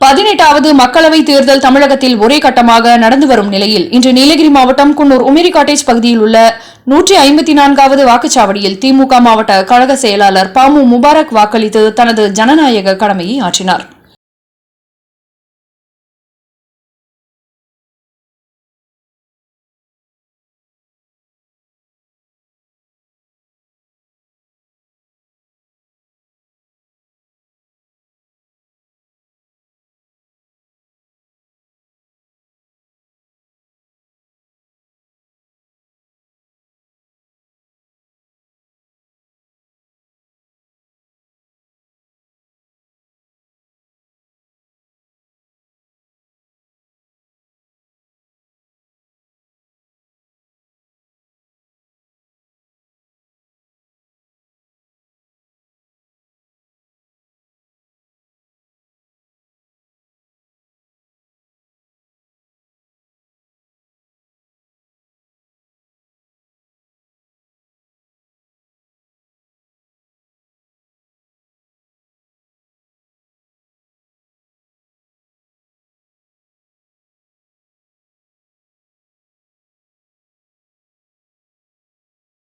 பதினெட்டாவது மக்களவைத் தேர்தல் தமிழகத்தில் ஒரே கட்டமாக நடந்து வரும் நிலையில் இன்று நீலகிரி மாவட்டம் குன்னூர் உமிரி காட்டேஜ் பகுதியில் உள்ள நூற்றி ஐம்பத்தி நான்காவது வாக்குச்சாவடியில் திமுக மாவட்ட கழக செயலாளர் பாமு முபாரக் வாக்களித்து தனது ஜனநாயக கடமையை ஆற்றினாா்